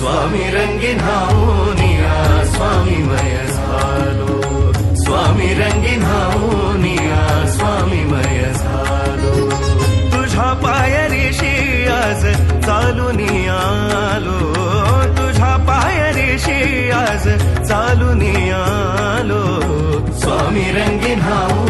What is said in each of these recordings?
स्वामी रंगीन हाऊनिया स्वामी मय झालो. स्वामी रंगीन हाऊनिया स्वामी मय झालो. तुझ्या पायरीशी आज चालून आलो तुझ्या पायरीशी आज चालून आलो स्वामी रंगीन हाऊनिया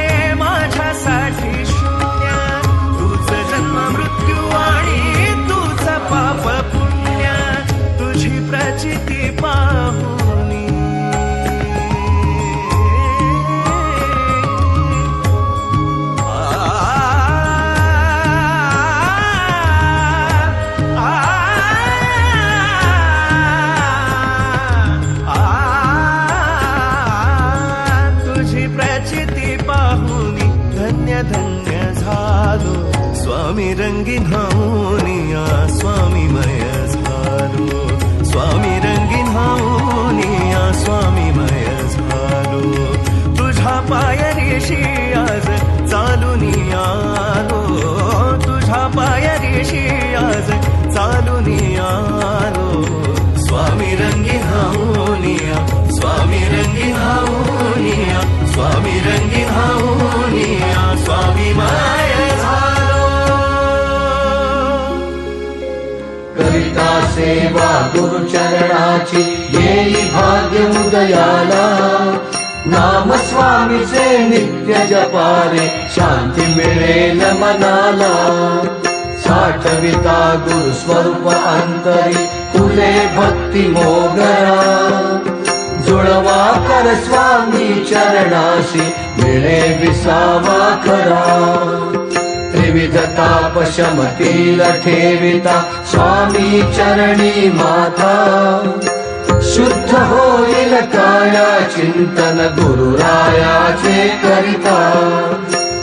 पाहुनी धन्य धन्य स्वामी रंगीन हाऊनिया स्वामी मय उदयाला नाम स्वामीचे नित्य जपारे शांती मिळेल मनाला। साठविता गुरु स्वरूप अंतरी फुले भक्ती मोगरा। जुळवा कर स्वामी चरणाशी मिळे विसावा खरा त्रिविध ताप शमतील ठेविता स्वामी चरणी माता। शुद्ध होईल काया चिंतन गुरुरायाचे करिता।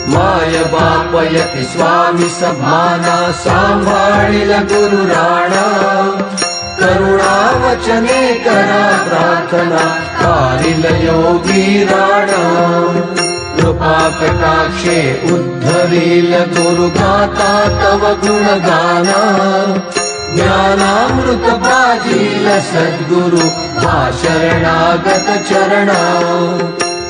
माय बाप यती स्वामी सभाना सांभाळील गुरु राणा। करुणा वचने करा प्रार्थना कारिल योगी राणा कटाक्षे उद्धरील गुरुगाता तव गुणगाना। ज्ञानामृत पाजील सद्गुरु वा शरणागत चरणा।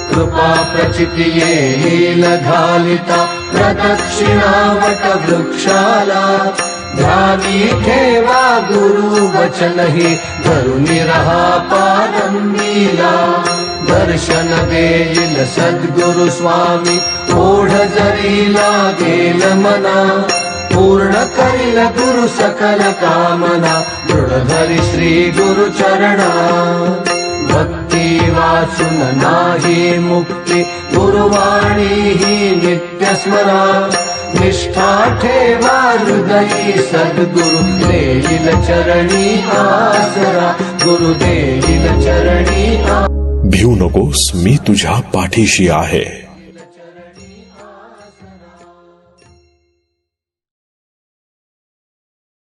कृपा प्रचिती येईल घालिता प्रदक्षिणावट वृक्षाला। ध्यानी ठेवा गुरु वचन हि धरुनि रहा पादंबीला दर्शन देईल सद्गुरु स्वामी ओढ जरी लागेल मना पूर्ण करील गुरु सकल कामना दृढ धरी श्री गुरु चरणा। भक्ती वाचून नाही मुक्ती गुरुवाणी ही नित्य स्मरा। निष्ठा ठेवा हृदयी सद्गुरु देईल चरणी आसरा। गुरु देईल चरणी आ भिवू नकोस मी पाठीशी आहे.